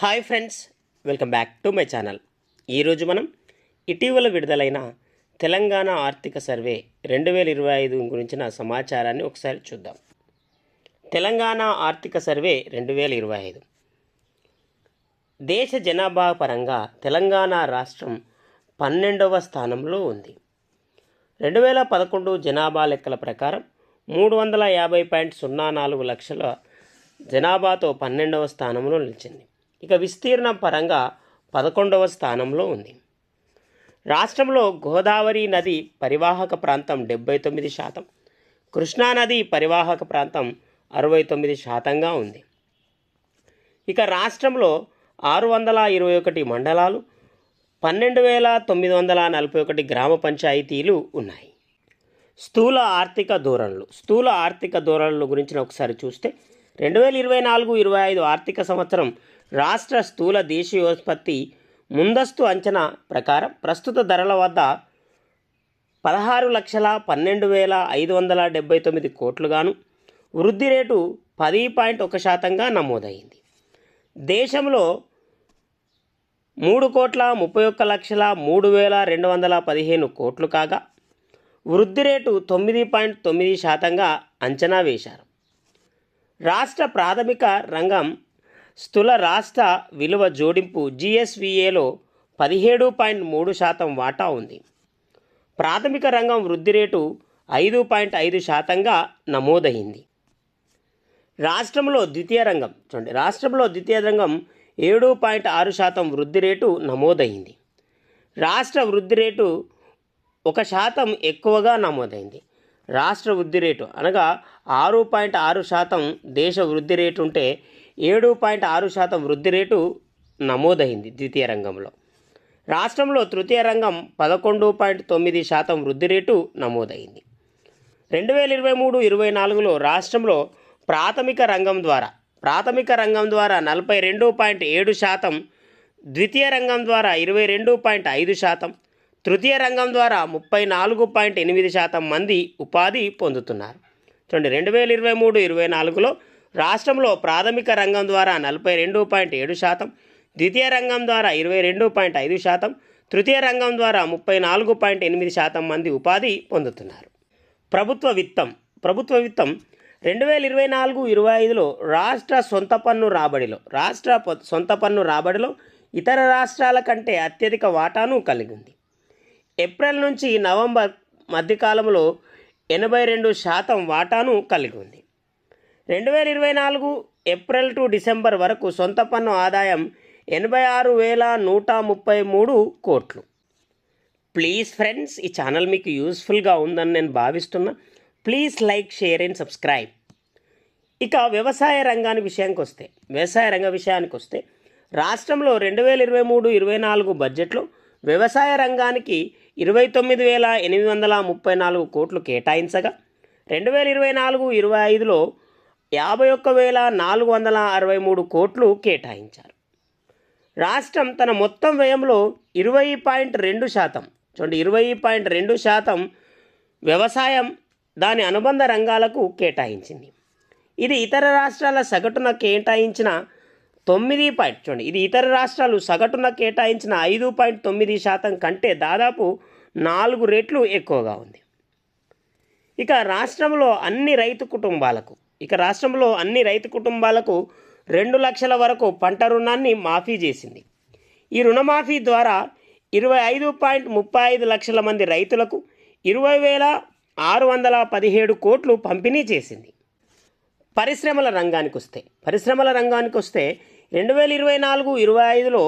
Hi friends welcome back to my channel. ఈరోజు మనం ఇటీవల విడుదలైన తెలంగాణ ఆర్థిక సర్వే రెండు వేల ఇరవై ఐదు గురించిన సమాచారాన్ని ఒకసారి చూద్దాం. తెలంగాణ ఆర్థిక సర్వే రెండు వేల ఇరవై ఐదు. దేశ జనాభా పరంగా తెలంగాణ రాష్ట్రం పన్నెండవ స్థానంలో ఉంది. రెండు వేల పదకొండు జనాభా లెక్కల ప్రకారం మూడు వందల యాభై పాయింట్ సున్నా నాలుగు లక్షల జనాభాతో పన్నెండవ స్థానంలో నిలిచింది. ఇక విస్తీర్ణం పరంగా పదకొండవ స్థానంలో ఉంది. రాష్ట్రంలో గోదావరి నది పరివాహక ప్రాంతం డెబ్బై తొమ్మిది శాతం కృష్ణానది పరివాహక ప్రాంతం అరవై తొమ్మిది శాతంగా ఉంది. ఇక రాష్ట్రంలో ఆరు వందల ఇరవై ఒకటి మండలాలు పన్నెండు వేల తొమ్మిది వందల నలభై ఒకటి గ్రామ పంచాయతీలు ఉన్నాయి. స్థూల ఆర్థిక ధోరణులు స్థూల ఆర్థిక ధోరణుల గురించి ఒకసారి చూస్తే రెండు వేల ఇరవై నాలుగు ఇరవై ఐదు ఆర్థిక సంవత్సరం రాష్ట్ర స్థూల దేశీయోత్పత్తి ముందస్తు అంచనా ప్రకారం ప్రస్తుత ధరల వద్ద పదహారు లక్షల పన్నెండు వేల ఐదు వందల డెబ్బై తొమ్మిది కోట్లుగాను వృద్ధి రేటు పది పాయింట్ ఒక శాతంగా నమోదైంది. దేశంలో మూడు కోట్ల ముప్పై ఒక్క లక్షల మూడు వేల రెండు వందల పదిహేను కోట్లు కాగా వృద్ధి రేటు తొమ్మిది పాయింట్ తొమ్మిది శాతంగా అంచనా వేశారు. రాష్ట్ర ప్రాథమిక రంగం స్థూల రాష్ట్ర విలువ జోడింపు జిఎస్విఏలో పదిహేడు పాయింట్ మూడు శాతం వాటా ఉంది. ప్రాథమిక రంగం వృద్ధి రేటు ఐదు పాయింట్ ఐదు శాతంగా నమోదైంది. రాష్ట్రంలో ద్వితీయ రంగం చూడండి రాష్ట్రంలో ద్వితీయ రంగం ఏడు పాయింట్ ఆరు శాతం వృద్ధి రేటు నమోదైంది. రాష్ట్ర వృద్ధి రేటు ఒక శాతం ఎక్కువగా నమోదైంది. రాష్ట్ర వృద్ధి రేటు అనగా ఆరు పాయింట్ ఆరు శాతం దేశ వృద్ధి రేటు ఉంటే ఏడు పాయింట్ ఆరు శాతం వృద్ధి రేటు నమోదైంది ద్వితీయ రంగంలో. రాష్ట్రంలో తృతీయ రంగం పదకొండు పాయింట్ తొమ్మిది శాతం వృద్ధి రేటు నమోదైంది. రెండు వేల ఇరవై మూడు ఇరవై నాలుగులో రాష్ట్రంలో ప్రాథమిక రంగం ద్వారా ప్రాథమిక రంగం ద్వారా నలభై రెండు పాయింట్ ఏడు శాతం ద్వితీయ రంగం ద్వారా ఇరవై రెండు పాయింట్ ఐదు శాతం తృతీయ రంగం ద్వారా ముప్పై నాలుగు పాయింట్ ఎనిమిది శాతం మంది ఉపాధి పొందుతున్నారు. చూడండి రెండు వేల ఇరవై మూడు ఇరవై నాలుగులో రాష్ట్రంలో ప్రాథమిక రంగం ద్వారా నలభై రెండు పాయింట్ ఏడు శాతం ద్వితీయ రంగం ద్వారా ఇరవై రెండు పాయింట్ ఐదు శాతం తృతీయ రంగం ద్వారా ముప్పై నాలుగు పాయింట్ ఎనిమిది శాతం మంది ఉపాధి పొందుతున్నారు. ప్రభుత్వ విత్తం ప్రభుత్వ విత్తం రెండు వేల ఇరవై నాలుగు ఇరవై ఐదులో రాష్ట్ర సొంత పన్ను రాబడిలో రాష్ట్ర సొంత పన్ను రాబడిలో ఇతర రాష్ట్రాల కంటే అత్యధిక వాటాను కలిగి ఉంది ఏప్రిల్ నుంచి నవంబర్ మధ్యకాలంలో ఎనభై రెండు శాతం వాటాను కలిగి ఉంది. రెండు వేల ఇరవై నాలుగు ఏప్రిల్ టు డిసెంబర్ వరకు సొంత పన్ను ఆదాయం ఎనభై ఆరు వేల నూట ముప్పై మూడు కోట్లు. ప్లీజ్ ఫ్రెండ్స్ ఈ ఛానల్ మీకు యూస్ఫుల్గా ఉందని నేను భావిస్తున్నా. Please like share and subscribe. ఇక వ్యవసాయ రంగానికి విషయానికి వస్తే వ్యవసాయ రంగ విషయానికి వస్తే రాష్ట్రంలో రెండు వేల ఇరవై మూడు ఇరవై నాలుగు బడ్జెట్లో వ్యవసాయ రంగానికి ఇరవై తొమ్మిది వేల ఎనిమిది వందల ముప్పై నాలుగు కోట్లు కేటాయించగా రెండు వేల ఇరవై నాలుగు ఇరవై ఐదులో యాభై ఒక్క వేల నాలుగు వందల అరవై మూడు కోట్లు కేటాయించారు. రాష్ట్రం తన మొత్తం వ్యయంలో ఇరవై పాయింట్ రెండు శాతం. చూడండి ఇరవై పాయింట్ రెండు శాతం వ్యవసాయం దాని అనుబంధ రంగాలకు కేటాయించింది. ఇది ఇతర రాష్ట్రాల సగటున కేటాయించిన తొమ్మిది పాయింట్ చూడండి ఇది ఇతర రాష్ట్రాలు సగటున కేటాయించిన ఐదు పాయింట్ తొమ్మిది శాతం కంటే దాదాపు నాలుగు రెట్లు ఎక్కువగా ఉంది. ఇక రాష్ట్రంలో అన్ని రైతు కుటుంబాలకు ఇక రాష్ట్రంలో అన్ని రైతు కుటుంబాలకు రెండు లక్షల వరకు పంట రుణాన్ని మాఫీ చేసింది. ఈ రుణమాఫీ ద్వారా ఇరవై ఐదు పాయింట్ ముప్పై ఐదు లక్షల మంది రైతులకు ఇరవై వేల ఆరు వందల పదిహేడు కోట్లు పంపిణీ చేసింది. పరిశ్రమల రంగానికి వస్తే పరిశ్రమల రంగానికి వస్తే రెండు వేల ఇరవై నాలుగు ఇరవై ఐదులో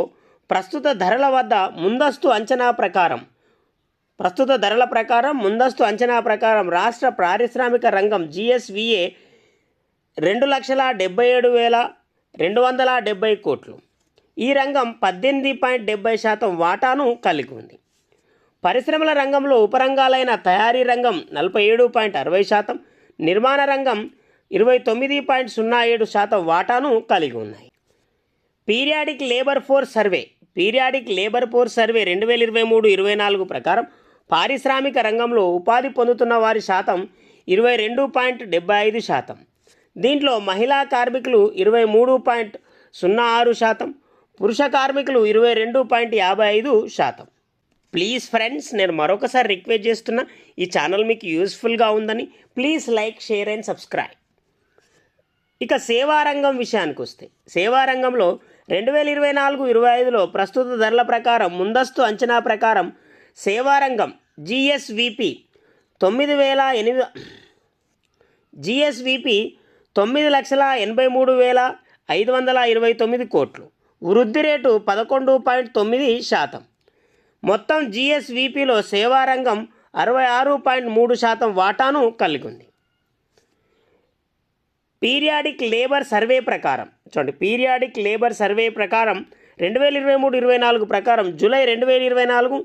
ప్రస్తుత ధరల వద్ద ముందస్తు అంచనా ప్రకారం ప్రస్తుత ధరల ప్రకారం ముందస్తు అంచనా ప్రకారం రాష్ట్ర పారిశ్రామిక రంగం జిఎస్విఏ రెండు లక్షల డెబ్బై ఏడు వేల రెండు వందల డెబ్బై కోట్లు. ఈ రంగం పద్దెనిమిది పాయింట్ డెబ్బై శాతం వాటాను కలిగి ఉంది. పరిశ్రమల రంగంలో ఉపరంగాలైన తయారీ రంగం నలభై ఏడు పాయింట్ అరవై శాతం నిర్మాణ రంగం ఇరవై తొమ్మిది పాయింట్ సున్నా ఏడు శాతం వాటాను కలిగి ఉన్నాయి. Periodic labour force survey periodic labour force survey రెండు వేల ఇరవై మూడు ఇరవై నాలుగు ప్రకారం పారిశ్రామిక రంగంలో ఉపాధి పొందుతున్న వారి శాతం ఇరవై రెండు పాయింట్ డెబ్బై ఐదు శాతం. దీంట్లో మహిళా కార్మికులు ఇరవై మూడు పాయింట్ సున్నా ఆరు శాతం పురుష కార్మికులు ఇరవై రెండు పాయింట్ యాభై ఐదు శాతం. ప్లీజ్ ఫ్రెండ్స్ నేను మరొకసారి రిక్వెస్ట్ చేస్తున్నా ఈ ఛానల్ మీకు యూస్ఫుల్గా ఉందని please like share and subscribe. ఇక సేవారంగం విషయానికి వస్తే సేవారంగంలో రెండు వేల ఇరవై నాలుగు ఇరవై ఐదులో ప్రస్తుత ధరల ప్రకారం ముందస్తు అంచనా ప్రకారం సేవారంగం జిఎస్విపి తొమ్మిది వేల ఎనిమిది జిఎస్విపి తొమ్మిది లక్షల ఎనభై మూడు వేల ఐదు వందల ఇరవై తొమ్మిది కోట్లు. వృద్ధి రేటు పదకొండు పాయింట్ తొమ్మిది శాతం. మొత్తం జిఎస్విపిలో సేవారంగం అరవై ఆరు పాయింట్ మూడు శాతం వాటాను కలిగి ఉంది పీరియాడిక్ లేబర్ సర్వే ప్రకారం చూడండి పీరియాడిక్ లేబర్ సర్వే ప్రకారం రెండు వేల ఇరవై మూడు ఇరవై నాలుగు ప్రకారం జూలై రెండు వేల ఇరవై నాలుగు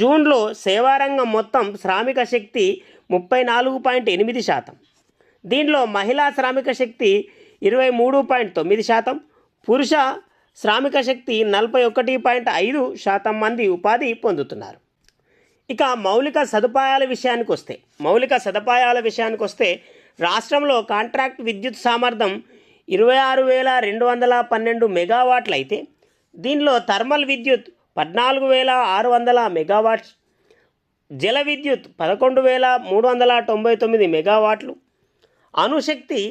జూన్లో సేవారంగం మొత్తం శ్రామిక శక్తి ముప్పై నాలుగు పాయింట్ ఎనిమిది శాతం. దీనిలో మహిళా శ్రామిక శక్తి ఇరవై మూడు పాయింట్ తొమ్మిది శాతం పురుష శ్రామిక శక్తి నలభై ఒకటి పాయింట్ ఐదు శాతం మంది ఉపాధి పొందుతున్నారు. ఇక మౌలిక సదుపాయాల విషయానికి వస్తే మౌలిక సదుపాయాల విషయానికి వస్తే రాష్ట్రంలో కాంట్రాక్ట్ విద్యుత్ సామర్థ్యం ఇరవై ఆరు వేల రెండు వందల పన్నెండు మెగావాట్లు అయితే దీనిలో థర్మల్ విద్యుత్ పద్నాలుగు వేల ఆరు వందల మెగావాట్స్ జల విద్యుత్ పదకొండు వేల మూడు వందల తొంభై తొమ్మిది మెగావాట్లు అణుశక్తి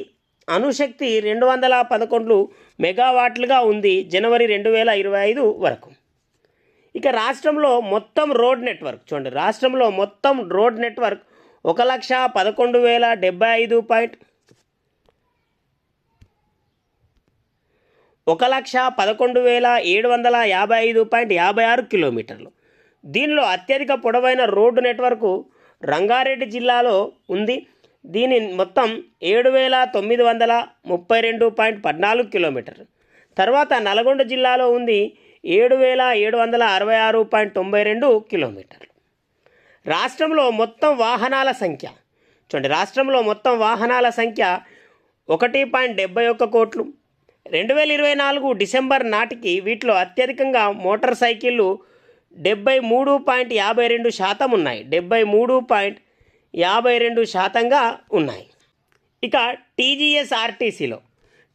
అణుశక్తి రెండు వందల పదకొండు మెగావాట్లుగా ఉంది జనవరి రెండు వేల ఇరవై ఐదు వరకు. ఇక రాష్ట్రంలో మొత్తం రోడ్ నెట్వర్క్ చూడండి రాష్ట్రంలో మొత్తం రోడ్ నెట్వర్క్ ఒక లక్ష పదకొండు వేల డెబ్బై ఐదు పాయింట్ ఒక లక్ష పదకొండు వేల ఏడు వందల యాభై ఐదు పాయింట్ యాభై ఆరు కిలోమీటర్లు. దీనిలో అత్యధిక పొడవైన రోడ్డు నెట్వర్క్ రంగారెడ్డి జిల్లాలో ఉంది. దీని మొత్తం ఏడు వేల తొమ్మిది వందల ముప్పై రెండు పాయింట్ పద్నాలుగు కిలోమీటర్. తర్వాత నల్గొండ జిల్లాలో ఉంది ఏడు వేల ఏడు వందల అరవై ఆరు పాయింట్ తొంభై రెండు కిలోమీటర్లు రాష్ట్రంలో మొత్తం వాహనాల సంఖ్య. చూడండి రాష్ట్రంలో మొత్తం వాహనాల సంఖ్య ఒకటి పాయింట్ డెబ్బై ఒక్క కోట్లు. రెండు వేల ఇరవై నాలుగు డిసెంబర్ నాటికి వీటిలో అత్యధికంగా మోటార్ సైకిళ్ళు డెబ్బై మూడు పాయింట్ యాభై రెండు శాతం ఉన్నాయి. డెబ్బై మూడు పాయింట్ యాభై రెండు శాతంగా ఉన్నాయి. ఇక టీజీఎస్ ఆర్టీసీలో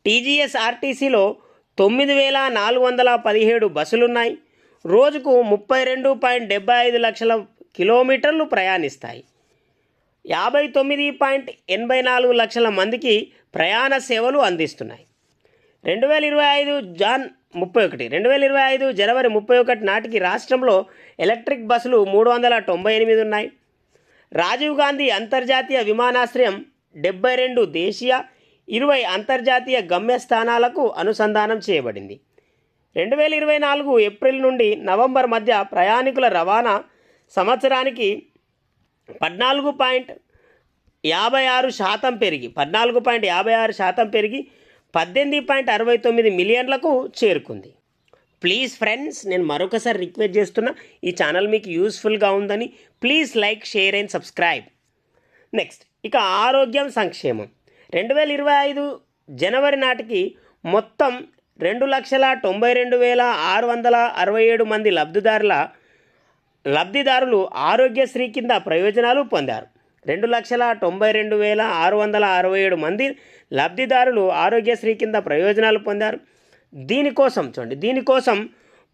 టీజీఎస్ ఆర్టీసీలో తొమ్మిది వేల నాలుగు వందల పదిహేడు బస్సులున్నాయి. రోజుకు ముప్పై రెండు పాయింట్ డెబ్బై ఐదు లక్షల కిలోమీటర్లు ప్రయాణిస్తాయి. యాభై తొమ్మిది పాయింట్ ఎనభై నాలుగు లక్షల మందికి ప్రయాణ సేవలు అందిస్తున్నాయి. రెండు వేల ఇరవై ఐదు జాన్ ముప్పై ఒకటి రెండు వేల ఇరవై ఐదు జనవరి ముప్పై ఒకటి నాటికి రాష్ట్రంలో ఎలక్ట్రిక్ బస్సులు మూడు వందల తొంభై ఎనిమిది ఉన్నాయి. రాజీవ్ గాంధీ అంతర్జాతీయ విమానాశ్రయం డెబ్బై రెండు దేశీయ ఇరవై అంతర్జాతీయ గమ్యస్థానాలకు అనుసంధానం చేయబడింది. రెండు వేల ఇరవై నాలుగు ఏప్రిల్ నుండి నవంబర్ మధ్య ప్రయాణికుల రవాణా సంవత్సరానికి పద్నాలుగు పాయింట్ యాభై ఆరు శాతం పెరిగి పద్నాలుగు పాయింట్ యాభై ఆరు శాతం పెరిగి పద్దెనిమిది పాయింట్ అరవై తొమ్మిది మిలియన్లకు చేరుకుంది. ప్లీజ్ ఫ్రెండ్స్ నేను మరొకసారి రిక్వెస్ట్ చేస్తున్నా ఈ ఛానల్ మీకు యూస్ఫుల్గా ఉందని please like share and subscribe next ఇక ఆరోగ్యం సంక్షేమం. రెండు వేల ఇరవై ఐదు జనవరి నాటికి మొత్తం రెండు లక్షల తొంభై రెండు వేల ఆరు వందల అరవై ఏడు మంది లబ్ధిదారుల లబ్ధిదారులు ఆరోగ్యశ్రీ కింద ప్రయోజనాలు పొందారు. రెండు లక్షల తొంభై రెండు వేల ఆరు వందల అరవై ఏడు మంది లబ్ధిదారులు ఆరోగ్యశ్రీ కింద ప్రయోజనాలు పొందారు. దీనికోసం చూడండి దీనికోసం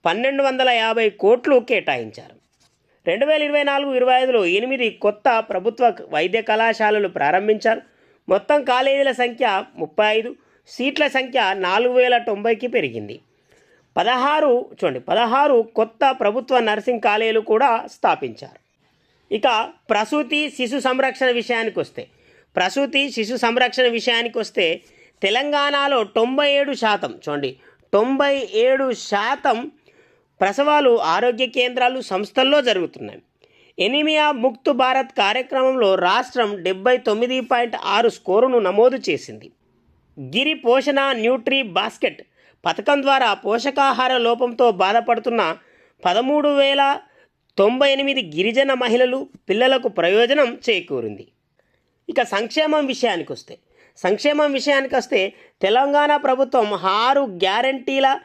పన్నెండు వందల యాభై కోట్లు కేటాయించారు. రెండు వేల ఇరవై నాలుగు ఇరవై ఐదులో ఎనిమిది కొత్త ప్రభుత్వ వైద్య కళాశాలలు ప్రారంభించారు. మొత్తం కాలేజీల సంఖ్య ముప్పై ఐదు సీట్ల సంఖ్య నాలుగు వేల తొంభైకి పెరిగింది. పదహారు చూడండి పదహారు కొత్త ప్రభుత్వ నర్సింగ్ కాలేజీలు కూడా స్థాపించారు. ఇక ప్రసూతి శిశు సంరక్షణ విషయానికి వస్తే ప్రసూతి శిశు సంరక్షణ విషయానికి వస్తే తెలంగాణలో తొంభై ఏడు శాతం చూడండి తొంభై ఏడు శాతం ప్రసవాలు ఆరోగ్య కేంద్రాలు సంస్థల్లో జరుగుతున్నాయి. ఎనిమియా ముక్తు భారత్ కార్యక్రమంలో రాష్ట్రం డెబ్బై తొమ్మిది పాయింట్ ఆరు స్కోరును నమోదు చేసింది. గిరి పోషణ న్యూట్రీ బాస్కెట్ పథకం ద్వారా పోషకాహార లోపంతో బాధపడుతున్న పదమూడు వేల తొంభై ఎనిమిది గిరిజన మహిళలు పిల్లలకు ప్రయోజనం చేకూరింది. ఇక సంక్షేమం విషయానికి వస్తే సంక్షేమం విషయానికి వస్తే తెలంగాణ ప్రభుత్వం ఆరు గ్యారంటీల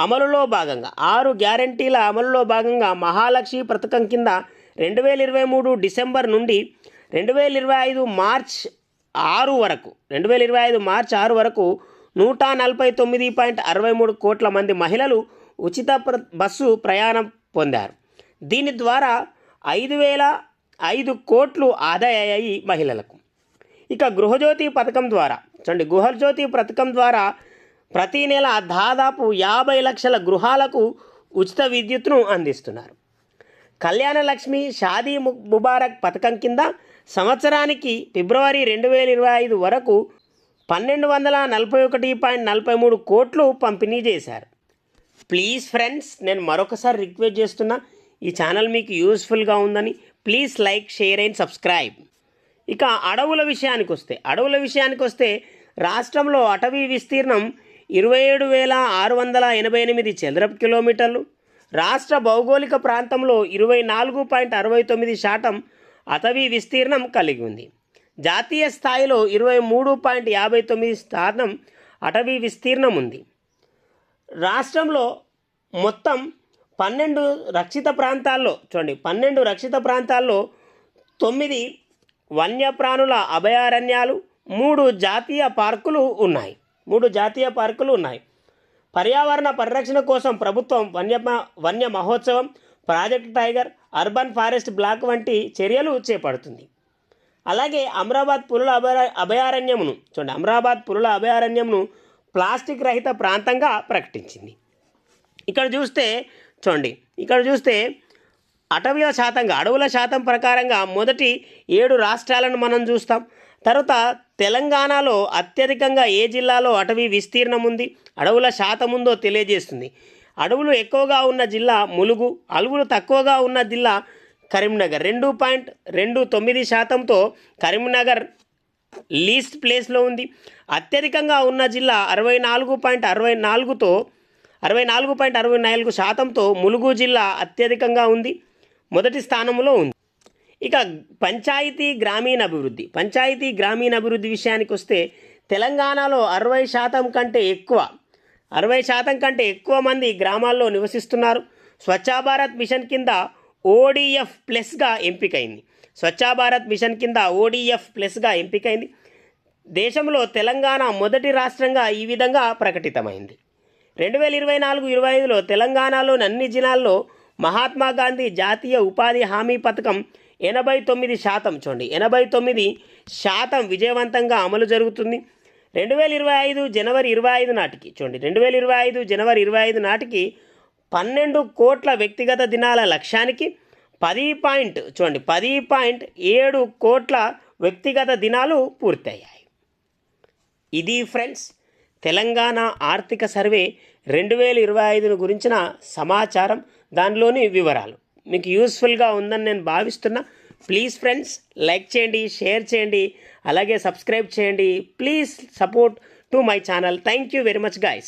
అమలులో భాగంగా ఆరు గ్యారంటీల అమలులో భాగంగా మహాలక్ష్మి పథకం కింద రెండు వేల ఇరవై మూడు డిసెంబర్ నుండి రెండు వేల ఇరవై ఐదు మార్చ్ ఆరు వరకు రెండు వేల ఇరవై ఐదు మార్చ్ ఆరు వరకు నూట నలభై తొమ్మిది పాయింట్ అరవై మూడు కోట్ల మంది మహిళలు ఉచిత ప్ర- బస్సు ప్రయాణం పొందారు. దీని ద్వారా ఐదు వేల ఐదు కోట్లు ఆదాయాయి మహిళలకు. ఇక గృహజ్యోతి పథకం ద్వారా చూడండి గృహజ్యోతి పథకం ద్వారా ప్రతి నెల దాదాపు యాభై లక్షల గృహాలకు ఉచిత విద్యుత్ను అందిస్తున్నారు. కళ్యాణ లక్ష్మి షాదీ ము- ముబారక్ పథకం కింద సంవత్సరానికి ఫిబ్రవరి రెండు వేల ఇరవై ఐదు వరకు పన్నెండు వందల నలభై ఒకటి పాయింట్ నలభై మూడు కోట్లు పంపిణీ చేశారు. ప్లీజ్ ఫ్రెండ్స్ నేను మరొకసారి రిక్వెస్ట్ చేస్తున్నా ఈ ఛానల్ మీకు యూస్ఫుల్గా ఉందని please like share and subscribe. ఇక అడవుల విషయానికి వస్తే అడవుల విషయానికి వస్తే రాష్ట్రంలో అటవీ విస్తీర్ణం ఇరవై ఏడు వేల ఆరు వందల ఎనభై ఎనిమిది చదరపు కిలోమీటర్లు రాష్ట్ర భౌగోళిక ప్రాంతంలో ఇరవై నాలుగు పాయింట్ అరవై తొమ్మిది శాతం అటవీ విస్తీర్ణం కలిగి ఉంది. జాతీయ స్థాయిలో ఇరవై మూడు పాయింట్ యాభై తొమ్మిది శాతం అటవీ విస్తీర్ణం ఉంది. రాష్ట్రంలో మొత్తం పన్నెండు రక్షిత ప్రాంతాల్లో చూడండి పన్నెండు రక్షిత ప్రాంతాల్లో తొమ్మిది వన్యప్రాణుల అభయారణ్యాలు మూడు జాతీయ పార్కులు ఉన్నాయి. మూడు జాతీయ పార్కులు ఉన్నాయి. పర్యావరణ పరిరక్షణ కోసం ప్రభుత్వం వన్య వన్య మహోత్సవం project tiger urban forest block వంటి చర్యలు చేపడుతుంది. అలాగే అమరాబాద్ పులుల అభయ అభయారణ్యమును చూడండి అమరాబాద్ పులుల అభయారణ్యమును ప్లాస్టిక్ రహిత ప్రాంతంగా ప్రకటించింది. ఇక్కడ చూస్తే చూడండి ఇక్కడ చూస్తే అటవీల శాతంగా అడవుల శాతం ప్రకారంగా మొదటి ఏడు రాష్ట్రాలను మనం చూస్తాం. తర్వాత తెలంగాణలో అత్యధికంగా ఏ జిల్లాలో అటవీ విస్తీర్ణం ఉంది అడవుల శాతం ఉందో తెలియజేస్తుంది. అడవులు ఎక్కువగా ఉన్న జిల్లా ములుగు అడవులు తక్కువగా ఉన్న జిల్లా కరీంనగర్. రెండు పాయింట్ రెండు తొమ్మిది శాతంతో కరీంనగర్ లీస్ట్ ప్లేస్లో ఉంది. అత్యధికంగా ఉన్న జిల్లా అరవై నాలుగు పాయింట్ అరవై నాలుగుతో అరవై నాలుగు పాయింట్ అరవై నాలుగు శాతంతో ములుగు జిల్లా అత్యధికంగా ఉంది. మొదటి స్థానంలో ఉంది. ఇక పంచాయతీ గ్రామీణ అభివృద్ధి. పంచాయతీ గ్రామీణ అభివృద్ధి విషయానికి వస్తే తెలంగాణలో అరవై శాతం కంటే ఎక్కువ అరవై శాతం కంటే ఎక్కువ మంది గ్రామాల్లో నివసిస్తున్నారు. స్వచ్ఛ భారత్ మిషన్ కింద ఓడిఎఫ్ ప్లస్గా ఎంపికైంది. స్వచ్ఛ భారత్ మిషన్ కింద ఓడిఎఫ్ ప్లస్గా ఎంపికైంది. దేశంలో తెలంగాణ మొదటి రాష్ట్రంగా ఈ విధంగా ప్రకటితమైంది. రెండు వేల ఇరవై నాలుగు ఇరవై ఐదులో తెలంగాణలోని అన్ని జిల్లాల్లో మహాత్మా గాంధీ జాతీయ ఉపాధి హామీ పథకం ఎనభై తొమ్మిది శాతం చూడండి. ఎనభై తొమ్మిది శాతం విజయవంతంగా అమలు జరుగుతుంది. రెండు వేల ఇరవై ఐదు జనవరి ఇరవై ఐదు నాటికి చూడండి. రెండు వేల ఇరవై ఐదు జనవరి ఇరవై ఐదు నాటికి పన్నెండు కోట్ల వ్యక్తిగత దినాల లక్ష్యానికి పది పాయింట్ చూడండి. పది పాయింట్ ఏడు కోట్ల వ్యక్తిగత దినాలు పూర్తయ్యాయి. ఇది ఫ్రెండ్స్ తెలంగాణ ఆర్థిక సర్వే. రెండు వేల ఇరవై ఐదును గురించిన సమాచారం. దానిలోని వివరాలు. మీకు యూస్ఫుల్గా ఉందని నేను భావిస్తున్నా. ప్లీజ్ ఫ్రెండ్స్ లైక్ చేయండి షేర్ చేయండి అలాగే సబ్స్క్రైబ్ చేయండి. Please support to my channel. Thank you very much guys